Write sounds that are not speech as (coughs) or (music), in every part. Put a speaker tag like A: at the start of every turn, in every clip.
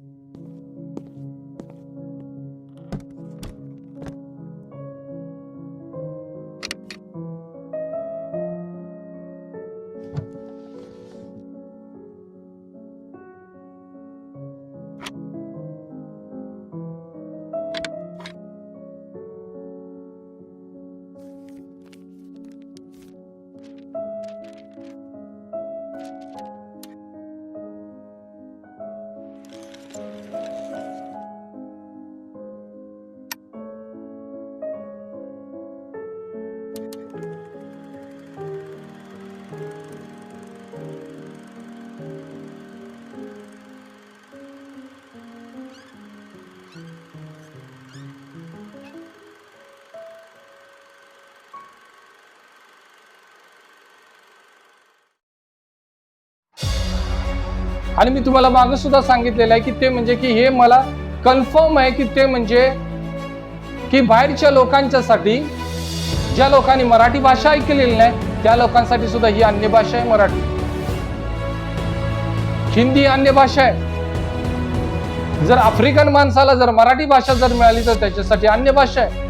A: Thank you. आणि मी तुम्हाला मागं सुद्धा सांगितलेलं आहे की ते म्हणजे की हे मला कन्फर्म आहे की ते म्हणजे की बाहेरच्या लोकांच्यासाठी ज्या लोकांनी मराठी भाषा ऐकलेली नाही त्या लोकांसाठी सुद्धा ही अन्य भाषा आहे मराठी. हिंदी अन्य भाषा आहे. जर आफ्रिकन माणसाला जर मराठी भाषा जर मिळाली तर त्याच्यासाठी अन्य भाषा आहे.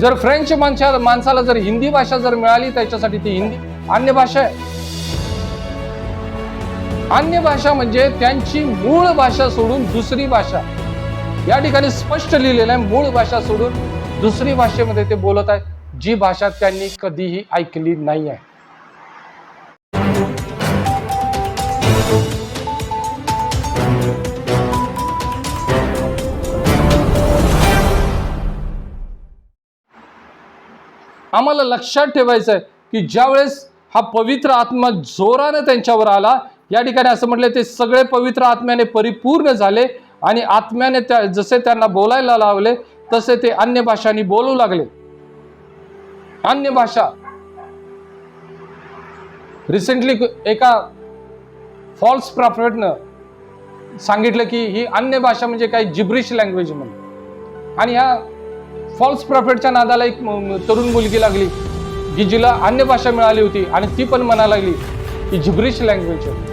A: जर फ्रेंच माणसा माणसाला जर हिंदी भाषा जर मिळाली त्याच्यासाठी ती हिंदी अन्य भाषा आहे. अन्य भाषा म्हणजे त्यांची मूळ भाषा सोडून दुसरी भाषा. या ठिकाणी स्पष्ट लिहिलेलं आहे मूळ भाषा सोडून दुसरी भाषेमध्ये ते बोलत आहेत जी भाषा त्यांनी कधीही ऐकली नाही आहे. आम्हाला लक्षात ठेवायचं आहे की ज्यावेळेस हा पवित्र आत्मा जोराने त्यांच्यावर आला या ठिकाणी असं म्हटलं ते सगळे पवित्र आत्म्याने परिपूर्ण झाले आणि आत्म्याने त्या जसे त्यांना बोलायला लावले तसे ते अन्य भाषांनी बोलू लागले. अन्य भाषा. रिसेंटली एका फॉल्स प्रॉफिटनं सांगितलं की ही अन्य भाषा म्हणजे काही जिब्रिश लँग्वेज म्हणून. आणि ह्या फॉल्स प्रॉफिटच्या नादाला एक तरुण मुलगी लागली की जिला अन्य भाषा मिळाली होती आणि ती पण म्हणायला लागली ही जिब्रिश लँग्वेज आहे.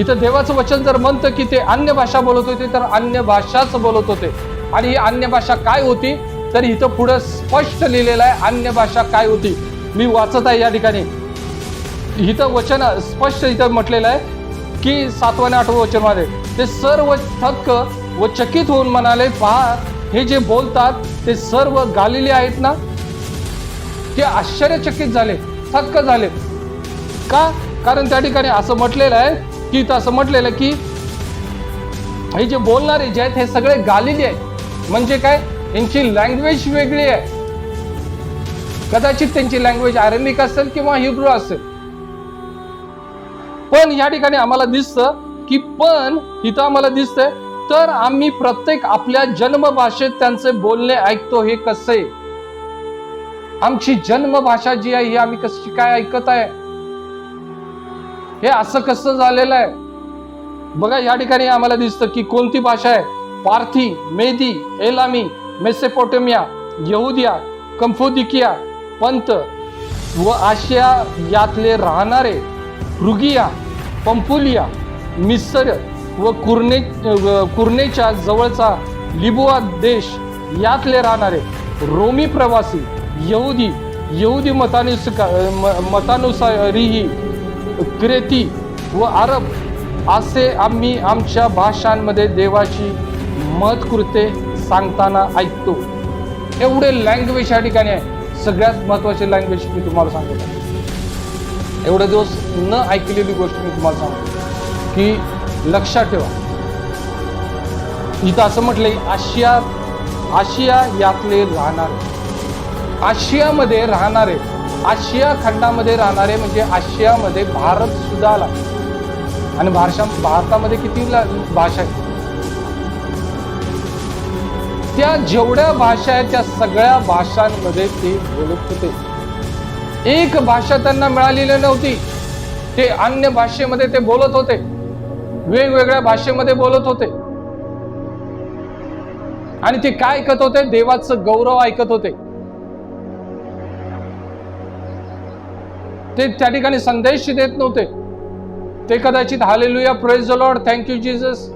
A: इथं देवाचं वचन जर म्हणतं की ते अन्य भाषा बोलत होते तर अन्य भाषाच बोलत होते. आणि ही अन्य भाषा काय होती? तर इथं पुढे स्पष्ट लिहिलेलं आहे अन्य भाषा काय होती? मी वाचत आहे या ठिकाणी. इथं वचन स्पष्ट इथं म्हटलेलं आहे की सातवाने आणि आठवं वचनमध्ये ते सर्व थक्क व चकित होऊन म्हणाले पहा हे जे बोलतात ते सर्व गालिले आहेत ना? ते आश्चर्यचकित झाले थक्क झाले. का? कारण त्या ठिकाणी असं म्हटलेलं आहे की इथं असं म्हटलेलं आहे की हे जे बोलणारे जे आहेत हे सगळे गालिले आहेत. म्हणजे काय? यांची लँग्वेज वेगळी आहे. कदाचित त्यांची लँग्वेज आरमिक असेल किंवा हिब्रू असेल. पण या ठिकाणी आम्हाला दिसतं की पण इथं आम्हाला दिसतंय तर आम्ही प्रत्येक आपल्या जन्मभाषेत त्यांचे बोलणे ऐकतो हे कसं आहे? आमची जन्मभाषा जी आहे ही आम्ही कशी काय ऐकत आहे? हे असं कसं झालेलं आहे? बघा या ठिकाणी आम्हाला दिसतं की कोणती भाषा आहे? पार्थी मेदी एलामी मेसेपोटेमिया यहुदिया कंफोदिकिया पंत. व आशिया यातले राहणारे रुगिया पंपुलिया मिसर व कुर्ने कुर्नेच्या जवळचा लिबुआ देश यातले राहणारे रोमी प्रवासी यहुदी यहुदी मतानुस मतानुसारीही क्रेती व अरब असे आम्ही आमच्या भाषांमध्ये देवाची मतकृते सांगताना ऐकतो. एवढे लँग्वेज या ठिकाणी आहे. सगळ्यात महत्त्वाचे लँग्वेज मी तुम्हाला सांगतो. एवढे दिवस न ऐकलेली गोष्ट मी तुम्हाला सांगतो. की लक्षात ठेवा. इथं असं म्हटलंय आशिया आशिया यातले राहणारे. आशियामध्ये राहणारे आशिया खंडामध्ये राहणारे म्हणजे आशियामध्ये भारत सुद्धा आला. आणि भाषा भारतामध्ये किती भाषा आहेत? त्या जेवढ्या भाषा आहेत त्या सगळ्या भाषांमध्ये ते बोलत होते. एक भाषा त्यांना मिळालेली नव्हती. ते अन्य भाषेमध्ये ते बोलत होते. वेगवेगळ्या भाषेमध्ये बोलत होते. आणि ते काय ऐकत होते? देवाचं गौरव ऐकत होते. ते त्या ठिकाणी संदेश देत नव्हते. ते कदाचित hallelujah praise the lord thank you Jesus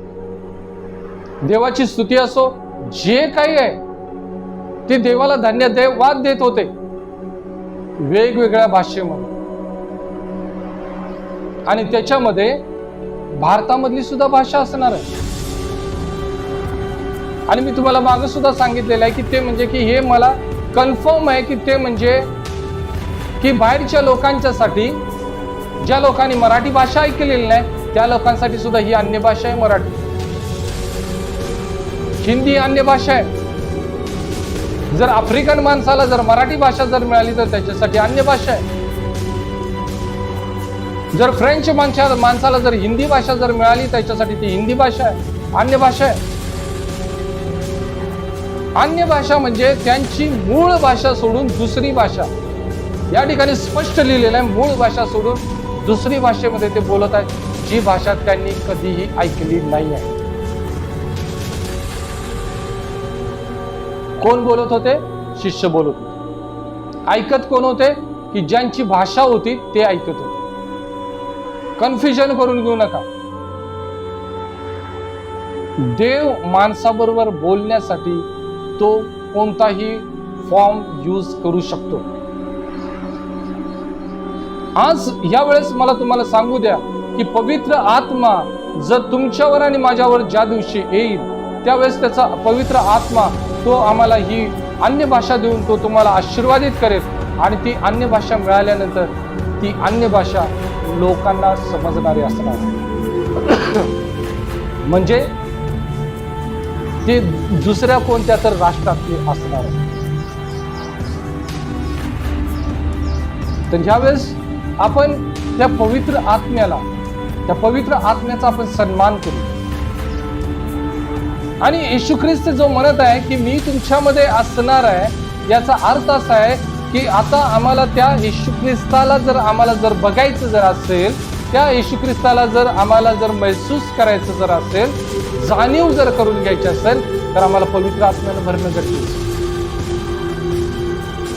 A: देवाची स्तुती असो जे काही आहे ते देवाला धन्य देवाद देत होते. वेगवेगळ्या भाषेमध्ये. आणि त्याच्यामध्ये भारतामधली सुद्धा भाषा असणार आहे. आणि मी तुम्हाला मागं सुद्धा सांगितलेलं आहे की ते म्हणजे की हे मला कन्फर्म आहे की ते म्हणजे की बाहेरच्या लोकांच्यासाठी ज्या लोकांनी मराठी भाषा ऐकलेली नाही त्या लोकांसाठी सुद्धा ही अन्य भाषा आहे मराठी. हिंदी अन्य भाषा आहे. जर आफ्रिकन माणसाला जर मराठी भाषा जर मिळाली तर त्याच्यासाठी अन्य भाषा आहे. जर फ्रेंच माणसा माणसाला जर हिंदी भाषा जर मिळाली त्याच्यासाठी ती हिंदी भाषा आहे. अन्य भाषा आहे. अन्य भाषा म्हणजे त्यांची मूळ भाषा सोडून दुसरी भाषा. या ठिकाणी स्पष्ट लिहिलेलं आहे मूळ भाषा सोडून दुसरी भाषेमध्ये ते बोलत आहेत जी भाषा त्यांनी कधीही ऐकली नाही आहे. कोण बोलत होते? शिष्य बोलत होते. ऐकत कोण होते? की ज्यांची भाषा होती ते ऐकत होते. कन्फ्युजन करून घेऊ नका. देव माणसाबरोबर बोलण्यासाठी तो कोणताही फॉर्म यूज करू शकतो. आज यावेळेस मला तुम्हाला सांगू द्या की पवित्र आत्मा जर तुमच्यावर आणि माझ्यावर ज्या दिवशी येईल त्यावेळेस त्याचा पवित्र आत्मा तो आम्हाला ही अन्य भाषा देऊन तो तुम्हाला आशीर्वादित करेल. आणि ती अन्य भाषा मिळाल्यानंतर ती अन्य भाषा लोकांना समजणारी असणार. (coughs) म्हणजे ते दुसऱ्या कोणत्या तर राष्ट्रातली असणार. तर ह्यावेळेस आपण त्या पवित्र आत्म्याला त्या पवित्र आत्म्याचा आपण सन्मान करू. आणि येशू ख्रिस्त जो म्हणत आहे की मी तुमच्यामध्ये असणार आहे याचा अर्थ असा आहे की आता आम्हाला त्या येशू ख्रिस्ताला जर आम्हाला जर बघायचं जर असेल त्या येशू ख्रिस्ताला जर आम्हाला जर महसूस करायचं जर असेल जाणीव जर करून घ्यायची असेल तर आम्हाला पवित्र आत्म्यानं भरणं गरजेचं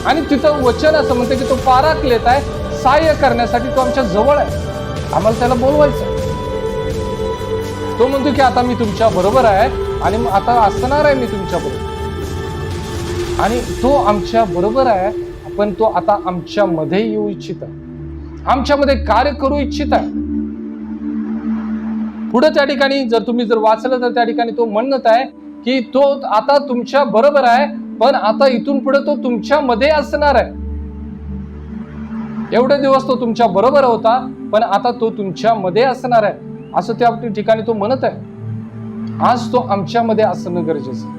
A: आणि तिथं वचन असं म्हणतं की तो पाराकलेत आहे सहाय्य करण्यासाठी तो आमच्या जवळ आहे. आम्हाला त्याला बोलवायचं आहे. तो म्हणतो की आता मी तुमच्या बरोबर आहे आणि मग आता असणार आहे मी तुमच्या बरोबर. आणि तो आमच्या बरोबर आहे पण तो आता आमच्यामध्ये येऊ इच्छित आहे. आमच्यामध्ये कार्य करू इच्छित आहे. पुढे त्या ठिकाणी जर तुम्ही जर वाचलं तर त्या ठिकाणी तो म्हणत आहे की तो आता तुमच्या बरोबर आहे पण आता इथून पुढे तो तुमच्यामध्ये असणार आहे. एवढे दिवस तो तुमच्या बरोबर होता पण आता तो तुमच्यामध्ये असणार आहे. असं त्या ठिकाणी तो म्हणत आहे. आज तो आमच्यामध्ये असणं गरजेचं आहे.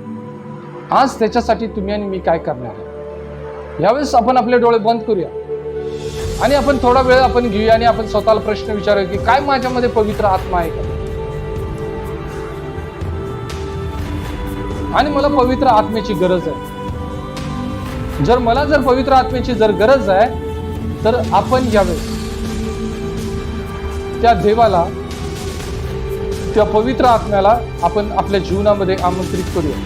A: आज त्याच्यासाठी तुम्ही आणि मी काय करणार आहे? यावेळेस आपण आपले डोळे बंद करूया. आणि आपण थोडा वेळ आपण घेऊया आणि आपण स्वतःला प्रश्न विचारूया की काय माझ्यामध्ये पवित्र आत्मा आहे का? आणि मला पवित्र आत्म्याची गरज आहे. जर मला जर पवित्र आत्म्याची जर गरज आहे तर आपण ज्यावेळेस त्या देवाला त्या पवित्र आत्म्याला आपण आपल्या जीवनामध्ये आमंत्रित करूया.